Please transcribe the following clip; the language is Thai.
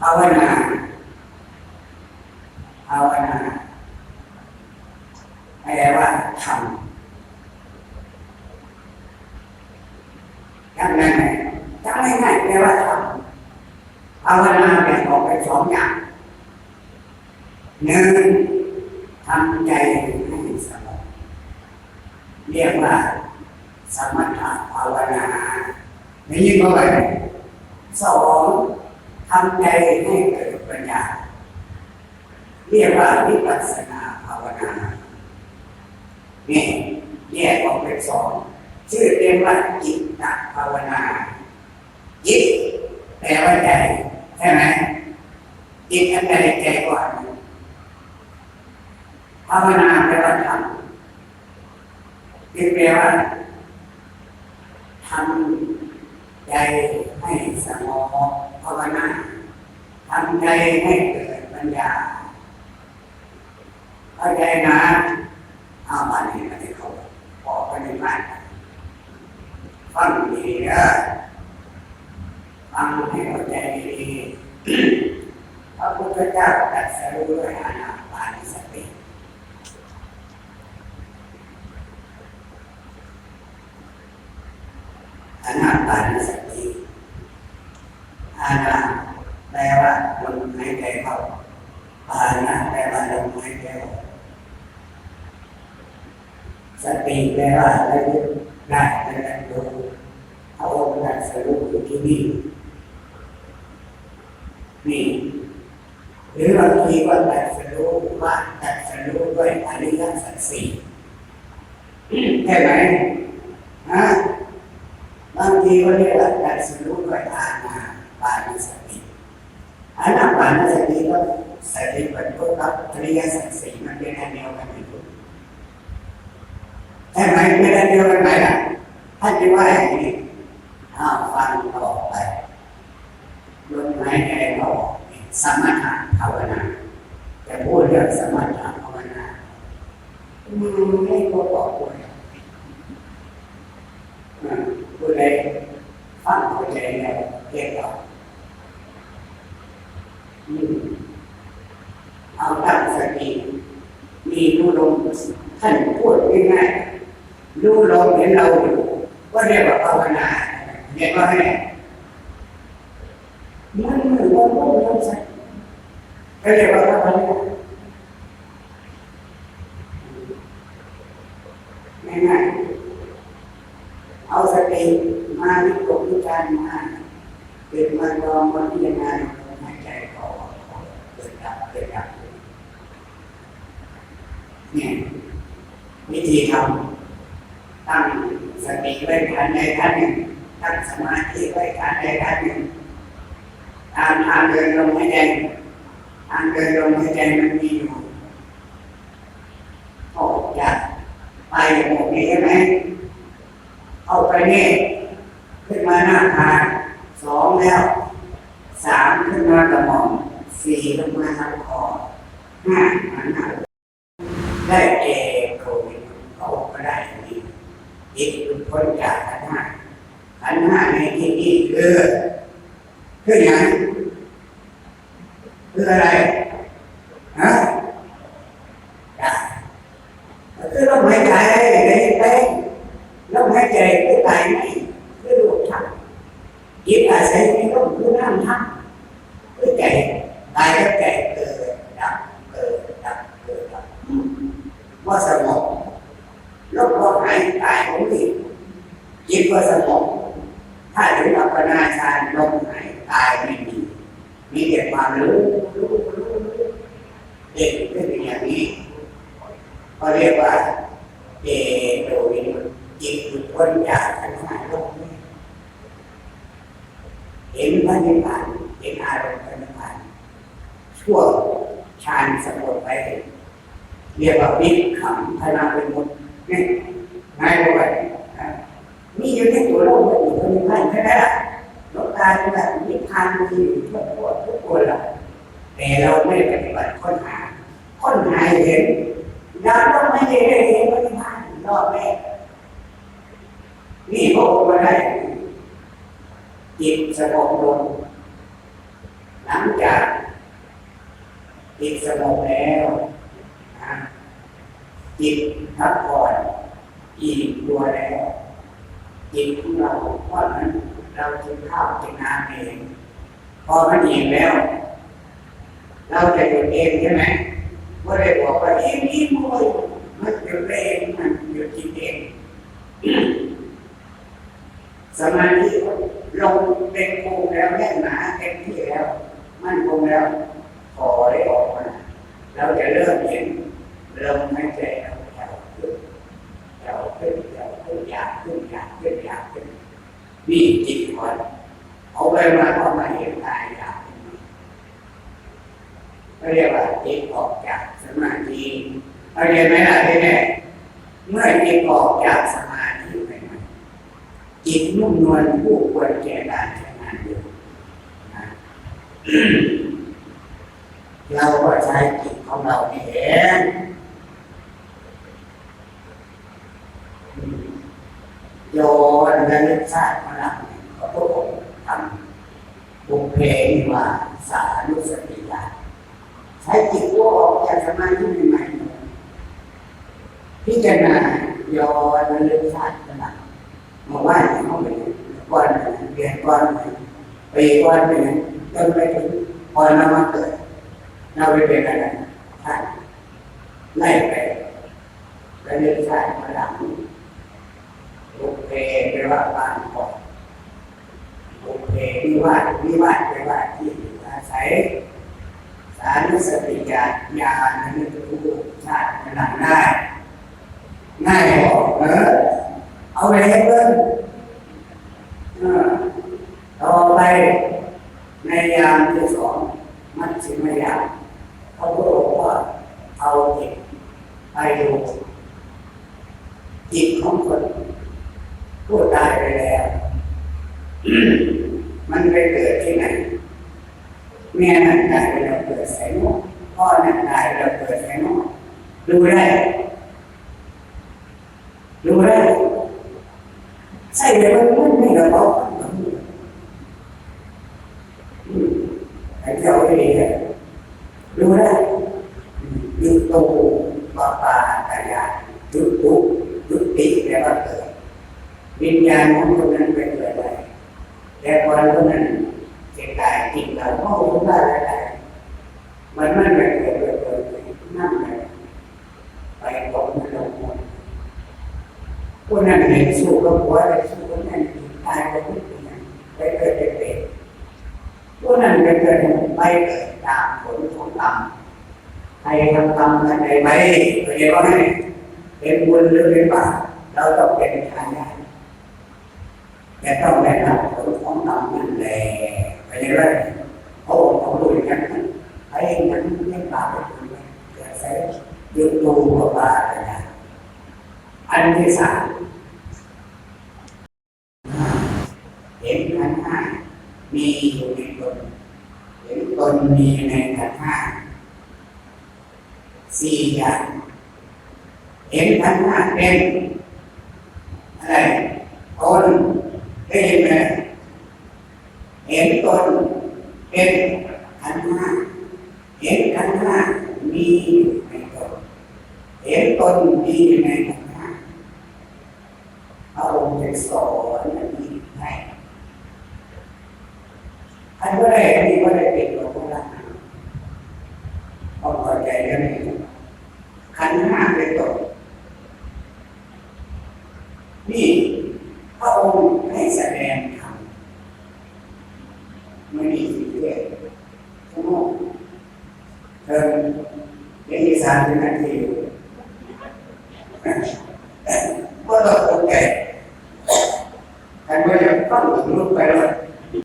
ภาวนา ภาวนาแปลว่าทำทำยังไงจำง่ายๆแปลว่าทำภาวนาแบ่งออกเป็นสองอย่างหนึ่งทำใจให้สงบเรียกว่า สมถะภาวนาได้ยินไหมสอง ทำใจให้เกิดปัญญา เรียกว่าวิปัสสนาภาวนานี่แยกออกเป็นสองชื่อเรียกว่าจิตตภาวนาจิตแปลว่าใจใช่ไหมจิตอันใดใจก่อนภาวนาแปลว่าทำจิตแปลว่าทำ ใจให้สงบภาวนาทำใจให้เกิดปัญญาเข้าใจนะเอามานี่มาที่เขาบอกไปในบ้านฟังดีเด้อฟังให้เข้าใจดีพระพุทธเจ้าตรัสรู้ด้วยอานาปานสติ อานาปานสติ อานาแปลว่าลมหายใจเข้าปานะแปลว่าลมหายใจออกสติแปลว่าระลึกได้ระลึกรู้พระองค์ตรัสรู้อยู่ที่นี่นี่หรือบางทีก็ตรัสรู้ว่าตรัสรู้ด้วยอริยสัจสี่ใช่ไหมฮะบางทีก็เรียกว่าการสรู้ด้วยอาณาาสติอาณาปานสติก็สติปัญญกับอริยสัจสี่มันเป็นอันเดียวกันอยู่ใช่ไหมเป็นอันเดียวกันไหมล่ะท่านจะว่าอย่างนี้อ้าวฟังต่อไปลมหายใจเข้าออกสมถะภาวนาแต่พูดเรื่องสมถะภาวนาอืมไม่ก็บอกเลยผู้ใดฟังเข้าใจแล้วเรียกเราอืมเอาตั้งสติมีรู้ ลมท่านพูดง่ายๆรู้ลมเห็นเราอยู่ก็เรียกว่าภาวนาเรียกว่าไงมันเหมือนว่าลมลมใช่ก็เรียกว่าภาวนาง่ายๆเอาสติมาวิตกวิจารมาเกิดมาลองมาพิจารณาลมหายใจเข้าออกเกิดดับเกิดดับ เนี่ยวิธีทำตั้งสติไว้ทันใดทันหนึ่งตั้งสมาธิไว้ทันใดทันหนึ่งตามทางเดินลมหายใจทางเดินลมหายใจมันมีอยู่ออกจากไปหมดนี้ใช่ไหมเอาไปนี่ขึ้นมาหน้าผากสองแล้วสามขึ้นมากระหม่อมสี่ลงมาทางคอห้าหันหน้า ได้เอโควิดเขาก็ได้อย่างนี้จิตหลุดพ้นจากขันห้าขันห้าในที่นี้คือคืออย่างคืออะไรฮะได้คือลมหายใจในเต้นลมหายใจคือตายไหมคือรูปธรรมจิตอาศัยในลมคือน้ำธรรมคือใจตายแล้วใจเกิดดับเกิดดับเกิดดับว่าสงบ ก็หายตายของจิตจิตก็สงบถ้าถึงอัปปนาฌานลมหายตายไม่มีมีแต่ความรู้รู้รู้เด็กเป็นอย่างนี้เรียกว่าเจโตวิมุตจิตหลุดพ้นจากขันธ์ห้าโลกเห็นพระนิพพานเห็นอารมณ์พระนิพพานชั่วฌานสงบไปเรียกว่าวิขำพนาเป็นมุต นี่ง่ายกว่ามีอยู่ในตัวโลกมันอยู่พระนิพพานใช่ไหมล่ะโลกตาแบบนิพพานมีอยู่ทั่วทั่วทุกคนละแต่เราไม่ปฏิบัติค้นหาค้นหาเห็นเราต้องไม่ได้เห็นพระนิพพานรอบแรกนี่พระองค์มาได้จิตสงบลงหลังจากจิตสงบแล้ว จิตพักผ่อนอิ่มตัวแล้วจิตของเราเพราะนั้นเรากินข้าวกินน้ำเองพอมันอิ่มแล้ว เราจะหยุดเองใช่ไหมไม่ได้บอกว่าอิ่มอิ่มโอ้ยมันหยุดเองมันหยุดกินเองสมาธิลงเป็นภูมิแล้วแน่นหนาเต็มที่แล้ว มั่นคงแล้วถอยออกมาเราจะเริ่มเห็นลมหายใจเราแถวขึ้นแถวขึ้น แถวขึ้นอยากขึ้นอยากขึ้นอยากขึ้นนี่จิตก่อนเอาไปมาก็มาเห็นกายอย่ากขึ้เรียกว่าจิตออกจากสมาธิเข้าใจไหมล่ะที่แน่เมื่อจิตออกจากสมาธิไปไหมจิตนุ่มนวลผู้ควรแก่การใช้งานอยู่นะเราก็ใช้จิตของเราเอง โยนระลึกชาติมาลังพระพุทธองค์ทำบุพเพนิวาสานุสติญาใช้จิตตัวออกจากสมาธิใหม่ๆพิจารณาโยนระลึกชาติมาลังมาว่าอย่างเขาเป็นวันเรียนวันปีวันหนึ่งจนไปถึงพอเรามาเกิดเราไปเป็นอะไรท่านไล่ไปแล้วเรียนชาติมาหลัง บุกเพไปลว่าบ้านก่อนบุกเพวิวาทวิวาทไปลว่าที่อาศัยสารุสติญาณญาณนั้นรู้ชาติมาหลังได้ง่ายออกเออเอาไปให้เพิ่มต่อไปในยามที่สองมัชชิมยามเขาบอกว่าเอาจิตไปดูจิตของคน ผู้ตายไปแล้ว มันไปเกิดที่ไหนแม่นั่นตายไปแล้วเกิดใส่นกพ่อนั่นตายไปแล้วเกิดใส่นกดูได้ดูได้ใช่เลยมันมันไม่กระบอกไอ้เจ้าไอ้เลยรู้ได้ยุตโตปาปาตายายุตุยุติแปลว่าเกิด วิญญาณของคนนั้นไปเกิดอะไรแต่วันคนนั้นเกิดตายจิตเราโอ้รู้ได้อะไรมันไม่ไปเกิดเกิดเกิดนั่นเลยไปตกนรกหมดพวกนั้นเห็นสู้กับหัวเลยสู้กับนั่นตายไปทุกคนไปเกิดเป็นเป็ดพวกนั้นไปเกิดไปเกิดตามผลของกรรมใครทำกรรมกันใดไปก็เรียกว่าให้เป็นบุญหรือเป็นบาปเราต้องเป็นทายาท แต่ต้องได้รับผลของกรรมนั่นแหละไปเรียกว่าพระองค์เขาดูอย่างนั้นไอ้นั้นไม่บาปเป็นบุญเกิดใส่ยุดดูกับบาปนะอันที่สามเห็นขันห้ามีอยู่ในตนเห็นตนมีในขันห้าสี่อย่างเห็นขันห้าเป็นอะไรตน ได้ยินไหมเห็นตนเป็นขันห้าเห็นขันห้ามีอยู่ในตนเห็นตนมีอยู่ในขันห้าเอาไปสอนอันนี้ให้อันว่าได้อันนี้ว่าได้เป็นหลวงพ่อละต้องเข้าใจกันนี่ขันธ์ห้าเป็นต้นนี่ พร